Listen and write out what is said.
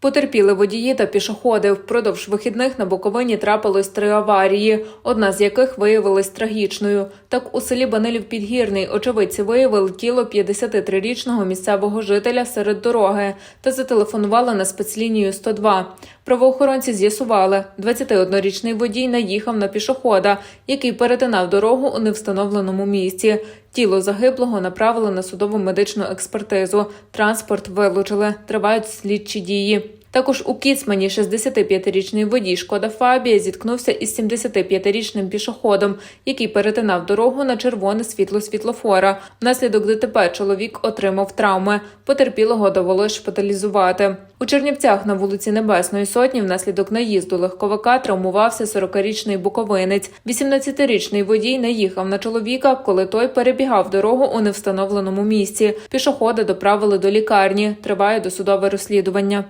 Потерпіли водії та пішоходи. Впродовж вихідних на Буковині трапилось три аварії, одна з яких виявилась трагічною. Так у селі Банилів Підгірний очевидці виявили тіло 53-річного місцевого жителя серед дороги та зателефонували на спецлінію 102. Правоохоронці з'ясували, 21-річний водій наїхав на пішохода, який перетинав дорогу у невстановленому місці. Тіло загиблого направили на судову медичну експертизу. Транспорт вилучили. Тривають слідчі дії. Також у Кіцмані 65-річний водій Шкода Фабія зіткнувся із 75-річним пішоходом, який перетинав дорогу на червоне світло світлофора. Внаслідок ДТП чоловік отримав травми. Потерпілого довелось шпиталізувати. У Чернівцях на вулиці Небесної Сотні внаслідок наїзду легковика травмувався 40-річний буковинець. 18-річний водій наїхав на чоловіка, коли той перебігав дорогу у невстановленому місці. Пішохода доправили до лікарні. Триває досудове розслідування.